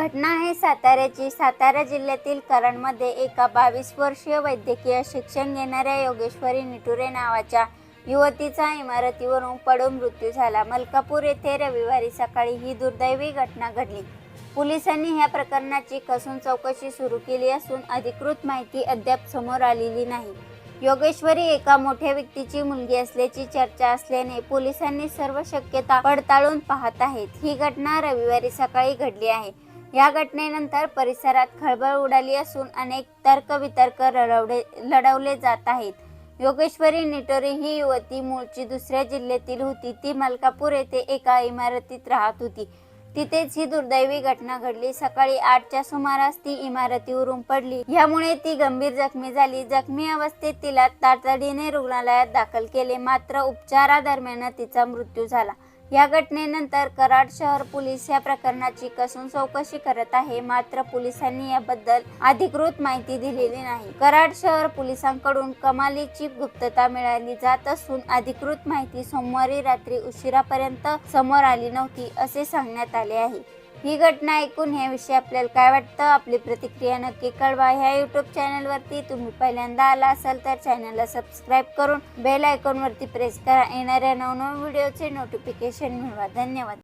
घटना आहे साताऱ्याची. सातारा जिल्ह्यातील कराडमध्ये एका बावीस वर्षीय वैद्यकीय शिक्षण घेणाऱ्या योगेश्वरी निटुरे नावाच्या युवतीचा इमारतीवरून पडून मृत्यू झाला. मलकापूर येथे रविवारी सकाळी ही दुर्दैवी घटना घडली. पोलिसांनी ह्या प्रकरणाची कसून चौकशी सुरू केली असून अधिकृत माहिती अद्याप समोर आलेली नाही. योगेश्वरी एका मोठ्या व्यक्तीची मुलगी असल्याची चर्चा असल्याने पोलिसांनी सर्व शक्यता पडताळून पाहत आहेत. ही घटना रविवारी सकाळी घडली आहे. या घटनेनंतर परिसरात खळबळ उडाली असून अनेक तर्कवितर्क रडवले लढवले जात आहेत. योगेश्वरी निटोरे ही युवती मूळची दुसऱ्या जिल्ह्यातील होती. ती मलकापूर येथे एका इमारतीत राहत होती. तिथेच ही दुर्दैवी घटना घडली. सकाळी आठच्या सुमारास ती इमारतीवरून पडली. यामुळे ती गंभीर जखमी झाली. जखमी अवस्थेत तिला तातडीने रुग्णालयात दाखल केले. मात्र उपचारादरम्यान तिचा मृत्यू झाला. या घटनेनंतर कराड शहर पोलीस या प्रकरणाची कसून चौकशी करत आहे. मात्र पोलिसांनी याबद्दल अधिकृत माहिती दिलेली नाही. कराड शहर पोलिसांकडून कमालीची गुप्तता मिळाली जात असून अधिकृत माहिती सोमवारी रात्री उशिरापर्यंत समोर आली नव्हती असे सांगण्यात आले आहे. ही घटना ऐकून याविषयी आपल्याला काय वाटतं? आपली प्रतिक्रिया नक्की कळवा. ह्या युट्यूब चॅनलवरती तुम्ही पहिल्यांदा आला असाल तर चॅनलला सबस्क्राईब करून बेल आयकॉनवरती प्रेस करा. येणाऱ्या नवनवीन व्हिडिओचे नोटिफिकेशन मिळवा. धन्यवाद.